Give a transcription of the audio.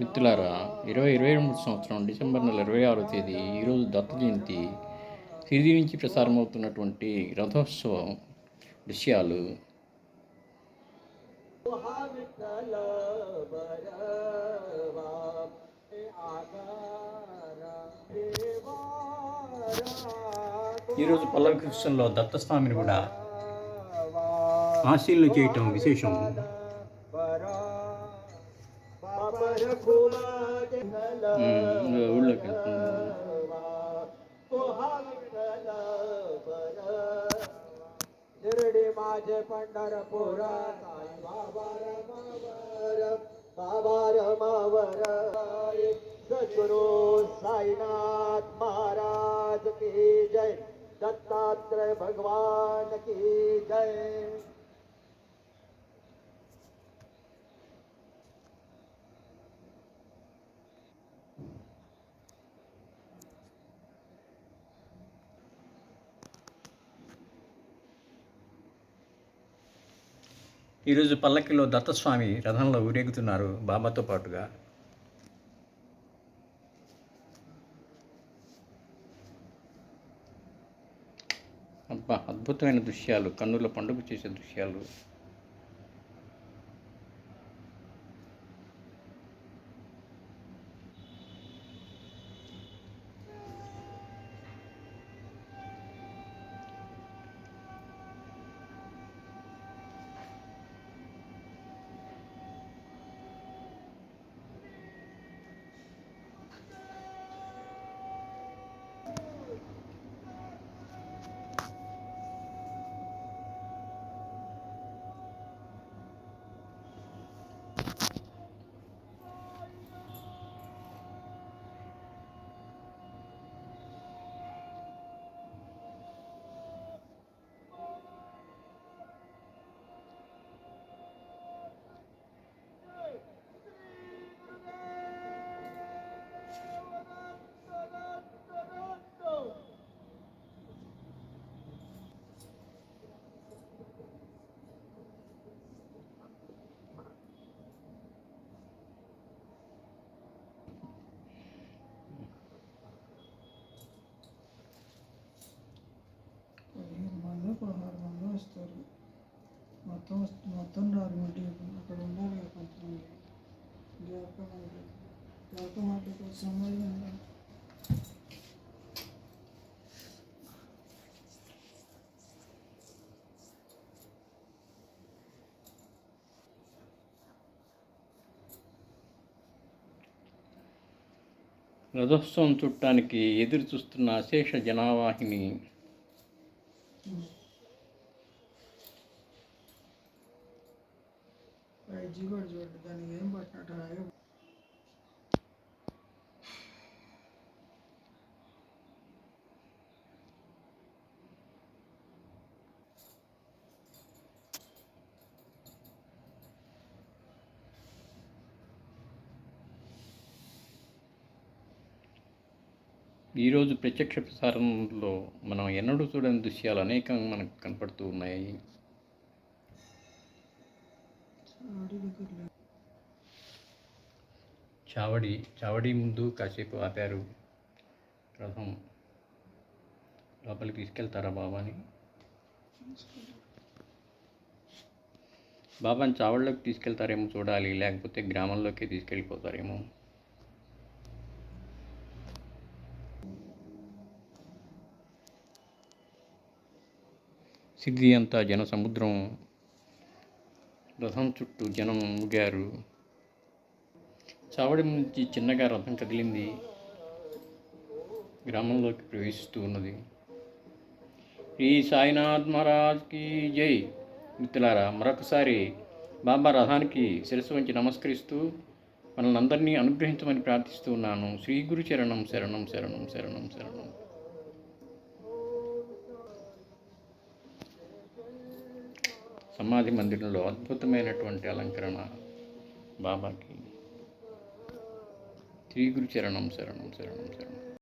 మిత్రులారా ఇరవై ఇరవై మూడు సంవత్సరం డిసెంబర్ నెల ఇరవై ఆరో తేదీ ఈరోజు దత్త జయంతి. సిరి నుంచి ప్రసారమవుతున్నటువంటి రథోత్సవం దృశ్యాలు विठ्ठल बरवा हे आगारा देवारा ఈరోజు పల్లవి కృష్ణంలో దత్తస్వామిని కూడా ఆశీలను చేయటం విశేషం माझे पंढरपूर, साई बाबा रमावर बाबा रमावर सद्गुरु साईनाथ महाराज की जय। दत्तात्रय भगवान की जय। ఈరోజు పల్లకిలో దత్తస్వామి రథంలో ఊరేగుతున్నారు బాబాతో పాటుగా. అబ్బా అద్భుతమైన దృశ్యాలు కన్నుల పండుగ చేసే దృశ్యాలు పదిహేను మంది పదహారు మంది వస్తారు మొత్తం మొత్తం రారు అక్కడ ఉండాలి కొంతమంది. ఉండాలి రథోత్సవం చుట్టానికి ఎదురు చూస్తున్న అశేష జనావాహిని. ఫైవ్ జీ కూడా చూడండి దానికి ఏం పట్టినట్టు అలాగే ఈరోజు ప్రత్యక్ష ప్రసారంలో మనం ఎన్నడూ చూడని దృశ్యాలు అనేకం మనకు కనపడుతూ ఉన్నాయి. చావడి చావడి ముందు కాసేపు ఆపారు. రథం లోపలికి తీసుకెళ్తారా బాబాని? బాబాని చావడిలోకి తీసుకెళ్తారేమో చూడాలి లేకపోతే గ్రామంలోకి తీసుకెళ్ళిపోతారేమో. సిద్ధి అంతా జన సముద్రం రథం చుట్టూ జనం ఊగారు చావడి నుంచి చిన్నగా రథం కదిలింది. గ్రామంలోకి ప్రవేశిస్తూ ఉన్నది. శ్రీ సాయినాథ్ మహారాజ్కి జై. మిత్రులారా మరొకసారి బాబా రథానికి శిరస్సు వంచి నమస్కరిస్తూ మనల్ని అందరినీ అనుగ్రహించమని ప్రార్థిస్తూ ఉన్నాను. శ్రీ గురు చరణం శరణం శరణం శరణం శరణం. సమాధి మందిరంలో అద్భుతమైనటువంటి అలంకరణ బాబాకి. శ్రీ గురు చరణం శరణం శరణం శరణం.